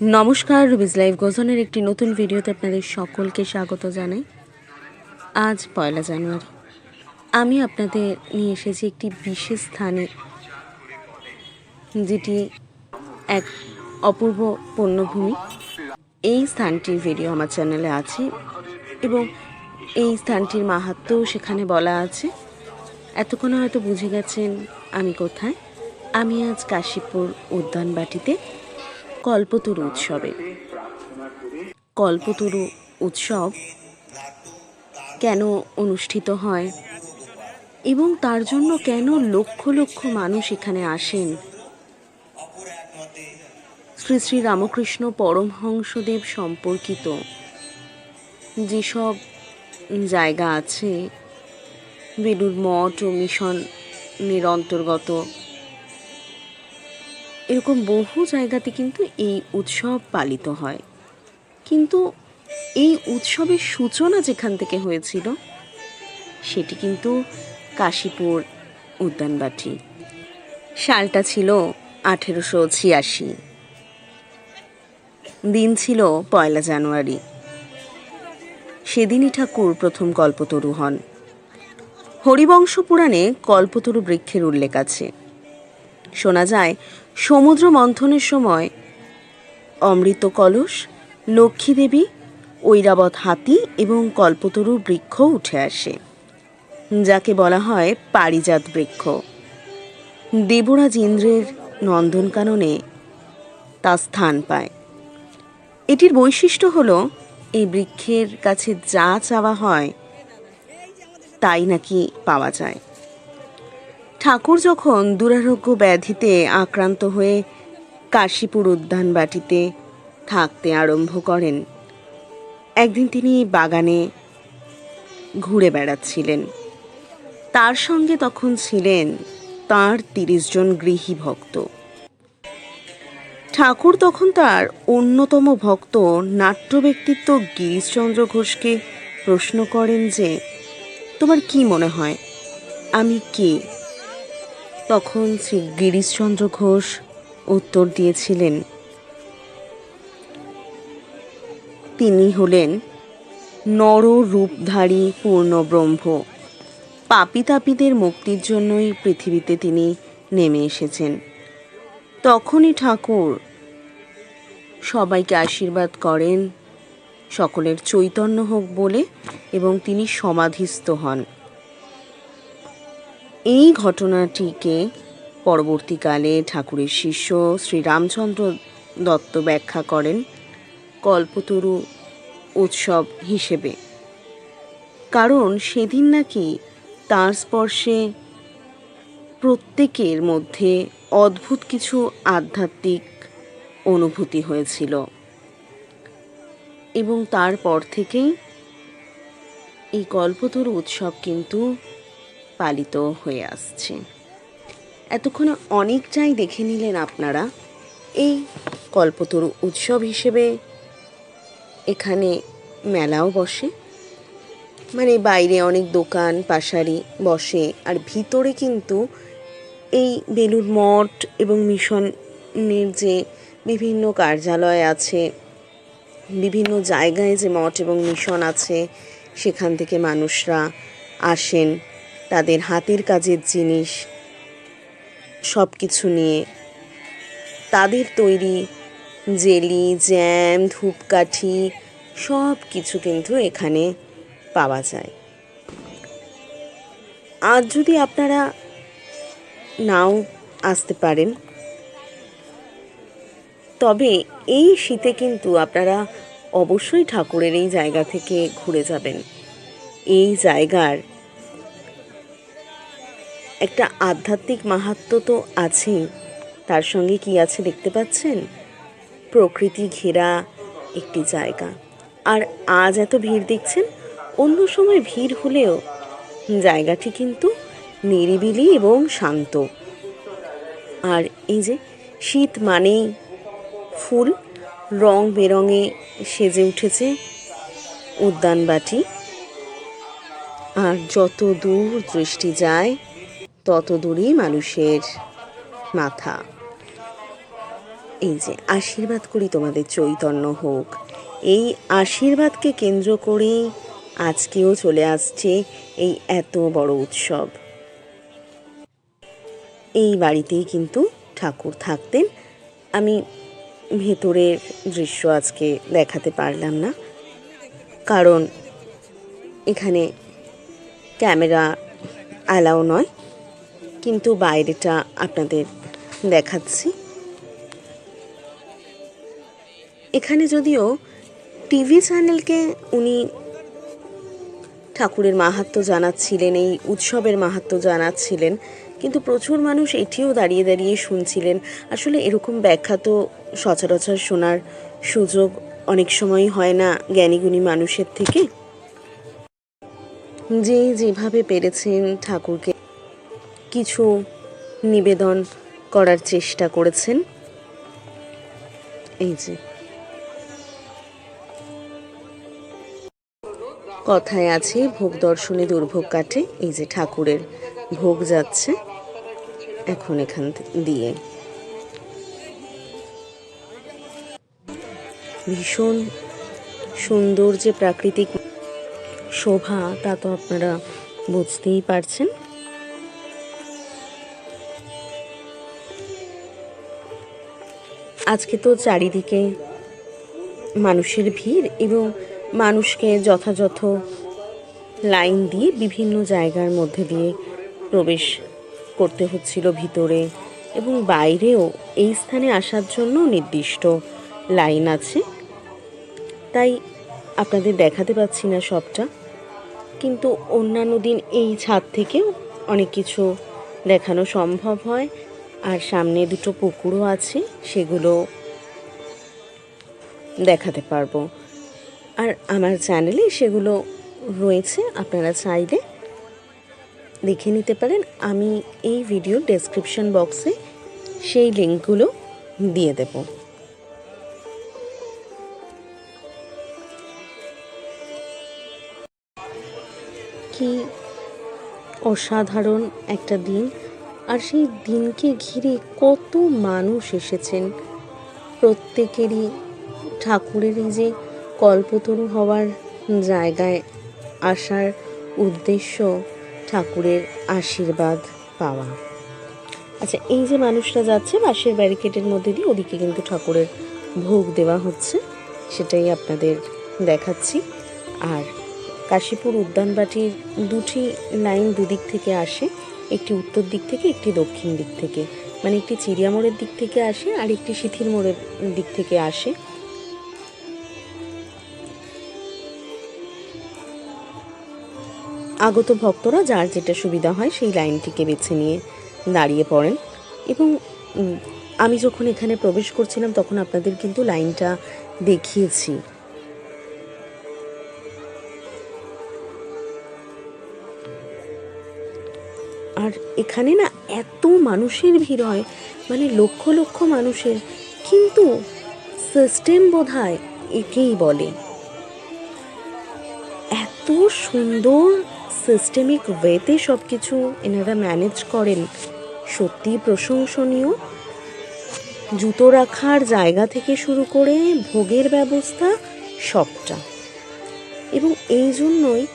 নমস্কার Ruby's live গোজনের একটি নতুন ভিডিওতে আপনাদের সকলকে স্বাগত জানাই। আজ পয়লা জানুয়ারি। আমি আপনাদের নিয়ে এসেছি একটি বিশেষ স্থানে, যেটি এক অপূর্ব পণ্যভূমি। এই স্থানটির ভিডিও আমার চ্যানেলে আছে এবং এই স্থানটির মাহাত্ম্যও সেখানে বলা আছে। এতক্ষণে হয়তো বুঝে গেছেন আমি কোথায়। আমি আজ কাশীপুর উদ্যানবাটিতে কল্পতরু উৎসবে। কল্পতরু উৎসব কেন অনুষ্ঠিত হয়? এবং তার জন্য কেন লক্ষ লক্ষ মানুষ এখানে আসেন? শ্রী শ্রী রামকৃষ্ণ পরমহংসদেব সম্পর্কিত যেসব জায়গা আছে বেলুর মঠ ও মিশনের অন্তর্গত এরকম বহু জায়গাতে কিন্তু এই উৎসব পালিত হয়। কিন্তু এই উৎসবের সূচনা যেখান থেকে হয়েছিল, সেটি কিন্তু কাশীপুর উদ্যানবাটি সালটা ছিল আঠেরোশো ছিয়াশি। দিন ছিল পয়লা জানুয়ারি। সেদিনই ঠাকুর প্রথম কল্পতরু হন। হরিবংশ পুরাণে কল্পতরু বৃক্ষের উল্লেখ আছে। শোনা যায় সমুদ্র মন্থনের সময় অমৃত কলস, লক্ষ্মী দেবী, ঐরাবত হাতি এবং কল্পতরু বৃক্ষ উঠে আসে, যাকে বলা হয় পারিজাত বৃক্ষ। দেবরাজ ইন্দ্রের নন্দনকাননে তা স্থান পায়। এটির বৈশিষ্ট্য হল, এই বৃক্ষের কাছে যা চাওয়া হয়, তাই নাকি পাওয়া যায়। ঠাকুর যখন দুরারোগ্য ব্যাধিতে আক্রান্ত হয়ে কাশীপুর উদ্যানবাটিতে থাকতে আরম্ভ করেন, একদিন তিনি বাগানে ঘুরে বেড়াচ্ছিলেন। তার সঙ্গে তখন ছিলেন তার তিরিশ জন গৃহী ভক্ত। ঠাকুর তখন তার অন্যতম ভক্ত নাট্য ব্যক্তিত্ব গিরিশচন্দ্র ঘোষকে প্রশ্ন করেন যে, তোমার কি মনে হয়, আমি কে? তখন শ্রী গিরিশচন্দ্র ঘোষ উত্তর দিয়েছিলেন। তিনি হলেন নর রূপধারী পূর্ণ ব্রহ্ম পাপি তাপিদের মুক্তির জন্যই পৃথিবীতে তিনি নেমে এসেছেন। তখনই ঠাকুর সবাইকে আশীর্বাদ করেন, সকলের চৈতন্য হোক বলে, এবং তিনি সমাধিস্থ হন। এই ঘটনাটিকে পরবর্তীকালে ঠাকুরের শিষ্য শ্রী রামচন্দ্র দত্ত ব্যাখ্যা করেন কল্পতরু উৎসব হিসেবে। কারণ সেদিন নাকি তার স্পর্শে প্রত্যেকের মধ্যে অদ্ভুত কিছু আধ্যাত্মিক অনুভূতি হয়েছিল। এবং তারপর থেকেই এই কল্পতরু উৎসব কিন্তু পালিত হয়ে আসছে। এতক্ষণে অনেকটাই দেখে নিলেন আপনারা। এই কল্পতরু উৎসব হিসেবে এখানে মেলাও বসে। মানে বাইরে অনেক দোকান, পাশারি বসে। আর ভিতরে কিন্তু এই বেলুর মঠ এবং মিশনের যে বিভিন্ন কার্যালয় আছে, বিভিন্ন জায়গায় যে মঠ এবং মিশন আছে, সেখান থেকে মানুষরা আসেন। তাদের হাতের কাজের জিনিস সব কিছু নিয়ে। তাদের তৈরি জেলি, জ্যাম, ধূপকাঠি সব কিছু কিন্তু এখানে পাওয়া যায়। আজ যদি আপনারা নাও আসতে পারেন, তবে এই শীতে কিন্তু আপনারা অবশ্যই ঠাকুরের এই জায়গা থেকে ঘুরে যাবেন। এই জায়গার একটা আধ্যাত্মিক মাহাত্ম তো আছেই। তার সঙ্গে কি আছে দেখতে পাচ্ছেন? প্রকৃতি ঘেরা একটি জায়গা। আর আজ এত ভিড় দেখছেন? অন্য সময় ভিড় হলেও জায়গাটি কিন্তু নিরিবিলি এবং শান্ত। আর এই যে শীত মানেই ফুল, রং বেরঙে সেজে উঠেছে উদ্যানবাটি। আর যত দূর দৃষ্টি যায় তত দূরই মানুষের মাথা। এই যে আশীর্বাদ করি তোমাদের চৈতন্য হোক। এই আশীর্বাদকে কেন্দ্র করেই আজকেও চলে আসছে এই এত বড় উৎসব। এই বাড়িতেই কিন্তু ঠাকুর থাকতেন। আমি ভেতরের দৃশ্য আজকে দেখাতে পারলাম না। কারণ এখানে ক্যামেরা অ্যালাও নয়। কিন্তু বাইরেটা আপনাদের দেখাচ্ছি। এখানে যদিও টিভি চ্যানেলকে উনি ঠাকুরের মাহাত্ম্য জানাচ্ছিলেন, এই উৎসবের মাহাত্ম্য জানাচ্ছিলেন, কিন্তু প্রচুর মানুষ এটিও দাঁড়িয়ে দাঁড়িয়ে শুনছিলেন। আসলে এরকম ব্যাখ্যা তো সচরাচর শোনার সুযোগ অনেক সময় হয় না জ্ঞানীগুণী মানুষের থেকে। যে যেভাবে পেরেছেন ঠাকুরকে। কিছু নিবেদন করার চেষ্টা করেছেন। এই যে। কথায় আছে, ভোগ দর্শনে দুর্ভোগ কাটে, এই যে ঠাকুরের ভোগ যাচ্ছে, এখন এখান দিয়ে। ভীষণ সুন্দর যে প্রাকৃতিক শোভা, তা তো আপনারা বুঝতেই পারছেন। আজকে তো চারিদিকে মানুষের ভিড় এবং মানুষকে যথাযথ লাইন দিয়ে বিভিন্ন জায়গার মধ্যে দিয়ে প্রবেশ করতে হচ্ছিল ভিতরে এবং বাইরেও এই স্থানে আসার জন্য নির্দিষ্ট লাইন আছে। তাই আপনাদের দেখাতে পাচ্ছি না সবটা। কিন্তু অন্যান্য দিন এই ছাদ থেকেও অনেক কিছু দেখানো সম্ভব হয়। আর সামনে দুটো পুকুরও আছে, সেগুলো দেখাতে পারব। আর আমার চ্যানেলে সেগুলো রয়েছে, আপনারা চাইলে দেখে নিতে পারেন। আমি এই ভিডিও ডেসক্রিপশন বক্সে সেই লিঙ্কগুলো দিয়ে দেব। কি অসাধারণ একটা দিন। আর সেই দিনকে ঘিরে কত মানুষ এসেছেন। প্রত্যেকেরই ঠাকুরের এই যে কল্পতরু হওয়ার জায়গায় আসার উদ্দেশ্য ঠাকুরের আশীর্বাদ পাওয়া। আচ্ছা এই যে মানুষটা যাচ্ছে বাঁশের ব্যারিকেডের মধ্যে দিয়ে ওদিকে কিন্তু ঠাকুরের ভোগ দেওয়া হচ্ছে, সেটাই আপনাদের দেখাচ্ছি। আর কাশীপুর উদ্যানবাটির দুটি লাইন দুদিক থেকে আসে। একটি উত্তর দিক থেকে, একটি দক্ষিণ দিক থেকে। মানে একটি চিড়িয়া মোড়ের দিক থেকে আসে আর একটি শিথির মোড়ের দিক থেকে আসে। আগত ভক্তরা যার যেটা সুবিধা হয় সেই লাইনটিকে বেছে নিয়ে দাঁড়িয়ে পড়েন। এবং আমি যখন এখানে প্রবেশ করছিলাম তখন আপনাদের কিন্তু লাইনটা দেখিয়েছি। এখানে না এত মানুষের ভিড় হয় মানে লক্ষ লক্ষ মানুষের। কিন্তু সিস্টেম বোধহয় একেই বলে। এত সুন্দর সিস্টেমিক ওয়েতে সব কিছু এনারা ম্যানেজ করেন সত্যি প্রশংসনীয়। জুতো রাখার জায়গা থেকে শুরু করে ভোগের ব্যবস্থা সবটা। এবং এই জন্যই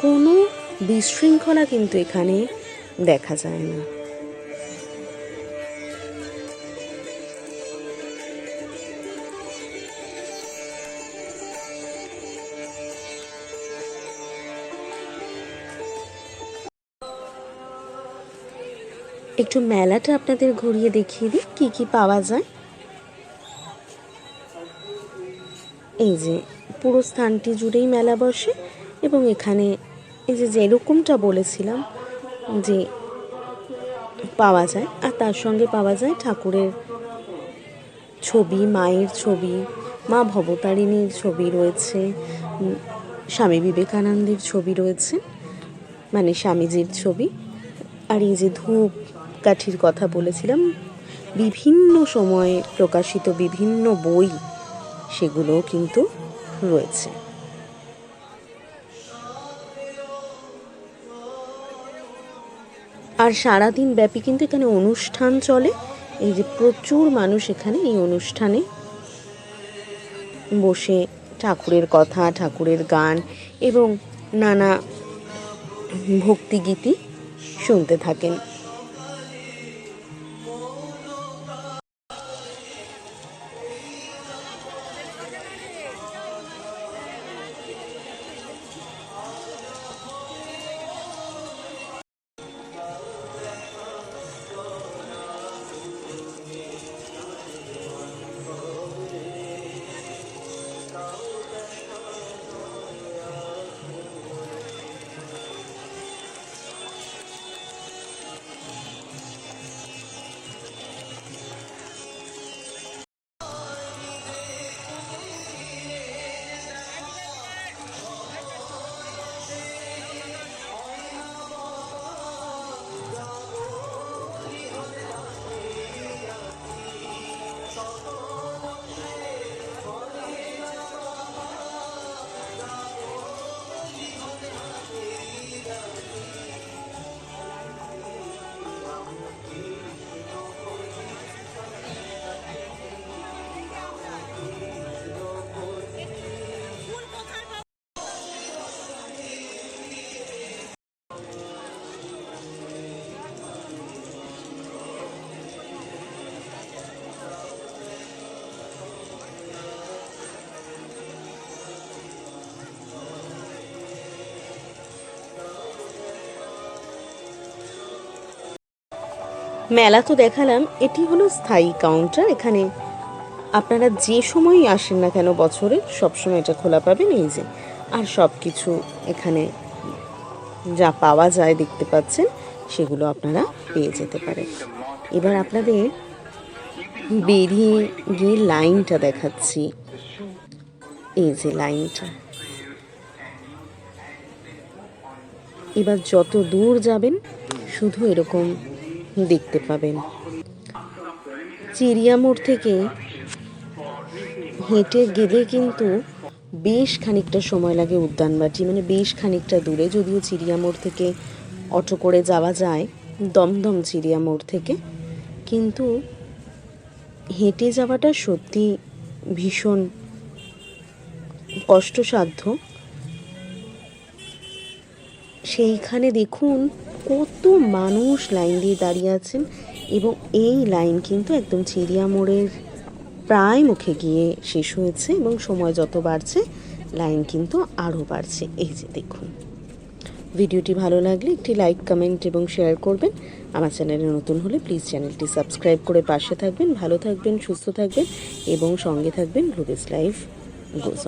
কোনো বিশৃঙ্খলা কিন্তু এখানে দেখা যায় না। একটু মেলাটা আপনাদের ঘুরিয়ে দেখিয়ে দিই, কী কী পাওয়া যায়। এই যে, পুরো স্থানটি জুড়েই মেলা বসে এবং এখানে এই যে যেরকমটা বলেছিলাম যে পাওয়া যায়। আর তার সঙ্গে পাওয়া যায় ঠাকুরের ছবি, মায়ের ছবি, মা ভবতারিণীর ছবি রয়েছে স্বামী বিবেকানন্দের ছবি রয়েছে মানে স্বামীজির ছবি। আর এই যে ধূপ কাঠির কথা বলেছিলাম, বিভিন্ন সময়ে প্রকাশিত বিভিন্ন বই সেগুলোও কিন্তু রয়েছে। আর সারাদিন ব্যাপী কিন্তু এখানে অনুষ্ঠান চলে। এই যে প্রচুর মানুষ এখানে এই অনুষ্ঠানে বসে ঠাকুরের কথা, ঠাকুরের গান এবং নানা ভক্তিগীতি শুনতে থাকেন। মেলা তো দেখালাম, এটি হলো স্থায়ী কাউন্টার এখানে আপনারা যে সময়ই আসেন না কেন বছরে সবসময় এটা খোলা পাবেন এই যে। আর সব কিছু এখানে যা পাওয়া যায় দেখতে পাচ্ছেন, সেগুলো আপনারা পেয়ে যেতে পারেন। এবার আপনাদের বেরিয়ে গিয়ে লাইনটা দেখাচ্ছি। এই যে লাইনটা। এবার যত দূর যাবেন, শুধু এরকম দেখতে পাবেন। চিড়িয়ামোড় থেকে হেঁটে গেলে কিন্তু বেশ খানিকটা সময় লাগে উদ্যানবাটি মানে বেশ খানিকটা দূরে। যদিও চিড়িয়ামোড় থেকে অটো করে যাওয়া যায়, দমদম চিড়িয়ামোড় থেকে। কিন্তু হেঁটে যাওয়াটা সত্যি ভীষণ কষ্টসাধ্য। সেইখানে দেখুন কত মানুষ লাইন দিয়ে দাঁড়িয়ে আছেন এবং এই লাইন কিন্তু একদম চিড়িয়া মোড়ের প্রায় মুখে গিয়ে শেষ হয়েছে এবং সময় যত বাড়ছে, লাইন কিন্তু আরও বাড়ছে। এই যে দেখুন। ভিডিওটি ভালো লাগলে একটি লাইক, কমেন্ট এবং শেয়ার করবেন। আমার চ্যানেলে নতুন হলে প্লিজ চ্যানেলটি সাবস্ক্রাইব করে পাশে থাকবেন, ভালো থাকবেন, সুস্থ থাকবেন এবং সঙ্গে থাকবেন গ্লুবেস লাইভ গোস